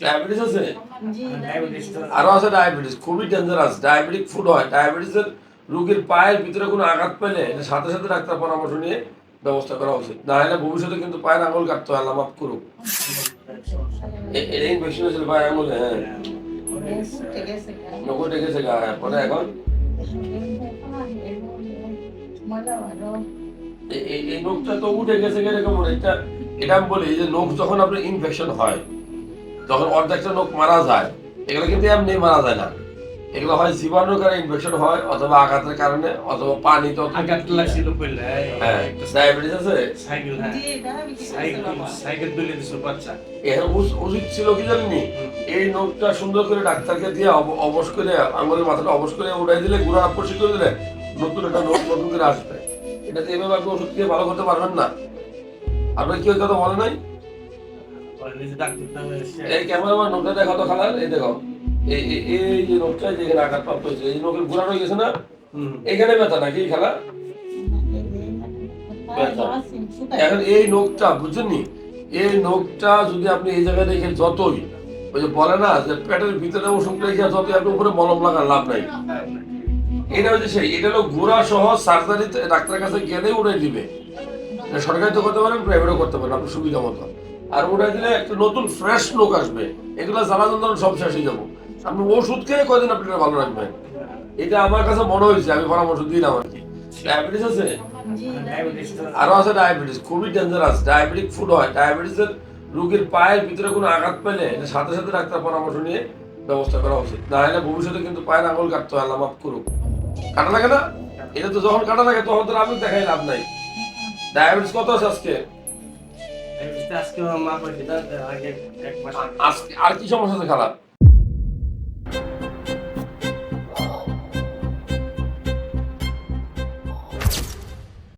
Diabetes আছে? আরও আছে ডায়াবেটিস খুবই ডেঞ্জারাস ডায়াবেটিক ফুড হয়। ডায়াবেটিসের রোগীর পায়ের ভিতরে কোনো আঘাত পেলে এটা সাথে সাথে ডাক্তার পরামর্শ নিয়ে ব্যবস্থা করা উচিত। না হলে ভবিষ্যতে কিন্তু পায়ের আঙুল কাটতে হয় আল্লাহ মাফ করুক এটা ইনফেকশন হয়েছিল পায়ের আঙুলে হ্যাঁ। নকল ডেকেছে গা হ্যাঁ। পরে এখন? এই নখটা তো উঠে গেছে এরকম এটা এটা আমি বলি যে নখ যখন আপনার ইনফেকশন হয় যখন অর্ধেকটা নখ মারা যায় এগুলো কিন্তু এমনি মারা যায় না। এগুলো হয় জীবাণুর কারণে ইনফেকশন হয় অথবা আঘাতের কারণে অথবা পানি তো আঘাত লাগছিল পড়লে হ্যাঁ ডায়াবেটিস আছে? সাইকেল হ্যাঁ। আছে সাইকেল বাবা দিছিল বাচ্চা। এর উচিত ছিল কি জানেননি এই নখটা সুন্দর করে ডাক্তারকে দিয়ে অব- অবশ করে আঙুলের মাথাটা অবশ করে উড়াই দিলে গুড়া পরিষ্কার করে দিলে নতুন একটা নখ নতুন করে আসবে। এটা তো এভাবে আপনি ওষুধ দিয়ে ভালো করতে পারবেন না। আপনার কি ওই কথা বলে নাই? এই ক্যামেরাম্যান নোটটা দেখো তো খালার এই দেখো। এই এই- এই যে নোটটা যেখানে আঘাত হয়েছে এই নোকের গুড়া রয়ে গেছে না? এখানে ব্যথা নাকি খেলা? এখন এই নোকটা বুঝছেন এই নোকটা যদি আপনি এই জায়গায় রেখে যতই ওই যে বলে না যে পেটের ভিতরে ওষুধ রেখে যতই আপনি উপরে মলম লাগার লাভ নাই। এটা হচ্ছে সেই এটা হলো গোড়া সহ সার্জারি ডাক্তারের কাছে গেলেই উড়ে দিবে। সরকারি তো করতে পারেন প্রাইভেটও করতে পারেন আপনার সুবিধা মতো। আর উড়াই দিলে একটা নতুন ফ্রেশ লোক আসবে। এগুলো জ্বালা যন্ত্রণা সব শেষ হয়ে যাব। আপনি ওষুধ খেয়ে কয়দিন আপনি ভালো রাখবেন? এটা আমার কাছে মনে হয়েছে, আমি পরামর্শ দিলাম আর কি ডায়াবেটিস আছে? আরও আছে ডায়াবেটিস খুবই ডেঞ্জারাস ডায়াবেটিক ফুড হয়। ডায়াবেটিসের রোগীর পায়ের ভিতরে কোনো আঘাত পেলে সাথে সাথে ডাক্তার পরামর্শ নিয়ে ব্যবস্থা করা উচিত। না হলে ভবিষ্যতে কিন্তু পায়ের আঙুল কাটতে হয়, আল্লাহ মাফ করুক। কাটা লাগে না? এটা তো যখন কাটা লাগে, তখন তো আমি দেখাই লাভ নাই। ডায়াবেটিস কত আছে আজকে? আজকে আর কি সমস্যা খারাপ